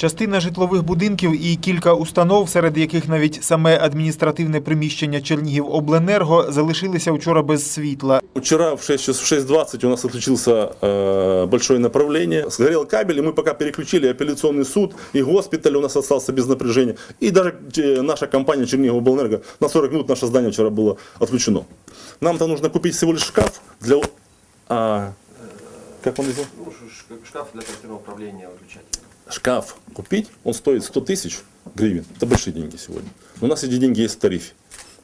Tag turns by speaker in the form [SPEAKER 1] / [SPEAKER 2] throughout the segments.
[SPEAKER 1] Частина житлових будинків і кілька установ, серед яких навіть саме адміністративне приміщення Чернігівобленерго залишилися вчора без світла.
[SPEAKER 2] Вчера в 6 часов- в 6.20 у нас отключился э, большое направление. Сгорел кабель, и мы пока переключили апелляционный суд, и госпиталь у нас остался без напряжения. И даже э, наша компания Черниговобленерго на 40 минут наше здание вчера было отключено. Нам-то нужно купить всего лишь шкаф для... А, как он называется?
[SPEAKER 3] Ну, ш- ш- шкаф для оперативного управления выключателя.
[SPEAKER 2] Шкаф купить, он стоит 100 тысяч гривен. Это большие деньги сегодня. Но у нас эти деньги есть в тарифе.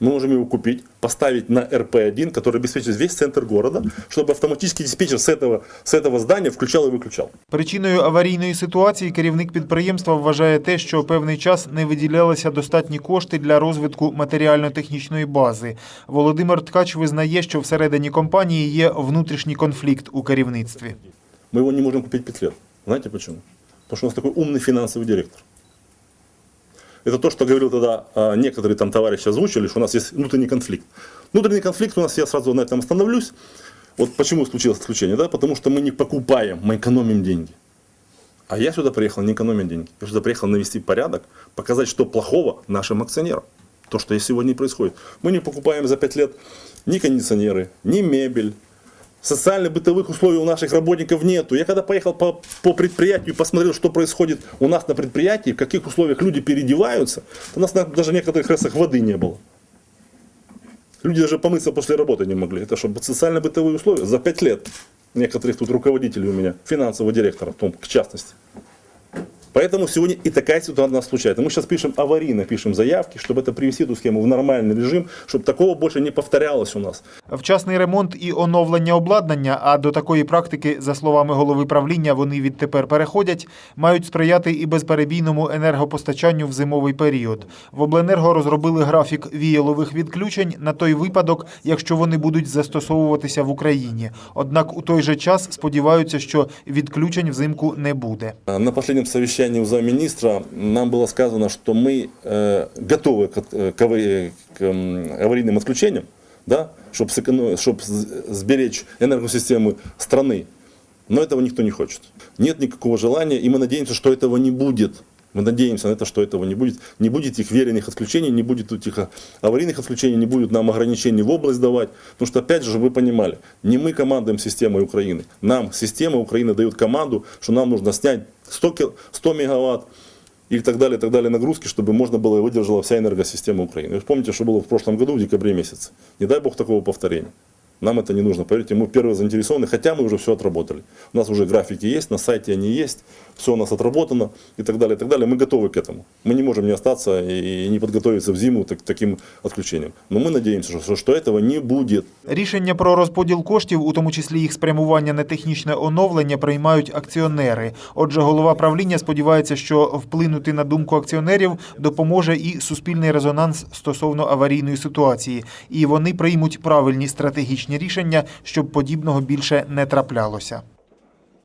[SPEAKER 2] Мы можем его купить, поставить на РП-1, который обеспечит весь центр города, чтобы автоматический диспетчер с этого, с этого здания включал и выключал.
[SPEAKER 1] Причиною аварійної ситуації керівник підприємства вважає те, що певний час не виділялися достатні кошти для розвитку матеріально-технічної бази. Володимир Ткач визнає, що всередині компанії є внутрішній конфлікт у керівництві.
[SPEAKER 2] Мы его не можем купить 5 лет. Знаете почему? Потому что у нас такой умный финансовый директор. Это то, что говорил тогда а, некоторые там товарищи озвучили, что у нас есть внутренний конфликт. Внутренний конфликт у нас, я сразу на этом остановлюсь. Вот почему случилось отключение, да? Потому что мы не покупаем, мы экономим деньги. А я сюда приехал не экономить деньги. Я сюда приехал навести порядок, показать, что плохого нашим акционерам. То, что сегодня происходит. Мы не покупаем за 5 лет ни кондиционеры, ни мебель, социально-бытовых условий у наших работников нету. Я когда поехал по, по предприятию и посмотрел, что происходит у нас на предприятии, в каких условиях люди переодеваются, то у нас на- даже в некоторых ресах воды не было. Люди даже помыться после работы не могли. Это чтобы социально-бытовые условия за 5 лет. Некоторых тут руководителей у меня, финансового директора, в том, в частности. Поэтому сегодня и такая ситуация у нас случается. Мы сейчас пишем аварийно, пишем заявки, чтобы это привести эту схему в нормальный режим, чтобы такого больше не повторялось у нас.
[SPEAKER 1] Вчасний ремонт і оновлення обладнання, а до такої практики, за словами голови правління, вони відтепер переходять, мають сприяти і безперебійному енергопостачанню в зимовий період. В обленерго розробили графік віялових відключень на той випадок, якщо вони будуть застосовуватися в Україні. Однак у той же час сподіваються, що відключень взимку не буде.
[SPEAKER 2] На последнем совещании у замминистра нам было сказано, что мы э, готовы к, э, к авари- к, м, аварийным отключениям, да, чтобы, сберечь энергосистему страны. Но этого никто не хочет. Нет никакого желания, и мы надеемся, что этого не будет. Мы надеемся на это, что этого не будет. Не будет их веренных отключений, не будет этих а, аварийных отключений, не будет нам ограничений в область давать. Потому что, опять же, вы понимали, не мы командуем системой Украины. Нам система Украины дает команду, что нам нужно снять 100, кил- 100 мегаватт и так далее, так далее нагрузки, чтобы можно было и выдержала вся энергосистема Украины. Вы же помните, что было в прошлом году, в декабре месяце. Не дай бог такого повторения. Нам это не нужно. Поверьте, мы первые заинтересованы, хотя мы уже все отработали. У нас уже графики есть, на сайте они есть, все у нас отработано и так далее, и так далее. Мы готовы к этому. Мы не можем не остаться и не подготовиться в зиму так- таким отключением. Но мы надеемся, что, что этого не будет.
[SPEAKER 1] Рішення про розподіл коштів, у тому числі їх спрямування на технічне оновлення, приймають акціонери. Отже, голова правління сподівається, що вплинути на думку акціонерів допоможе і суспільний резонанс стосовно аварійної ситуації, і вони приймуть правильні стратегічні рішення, щоб подібного більше не траплялося.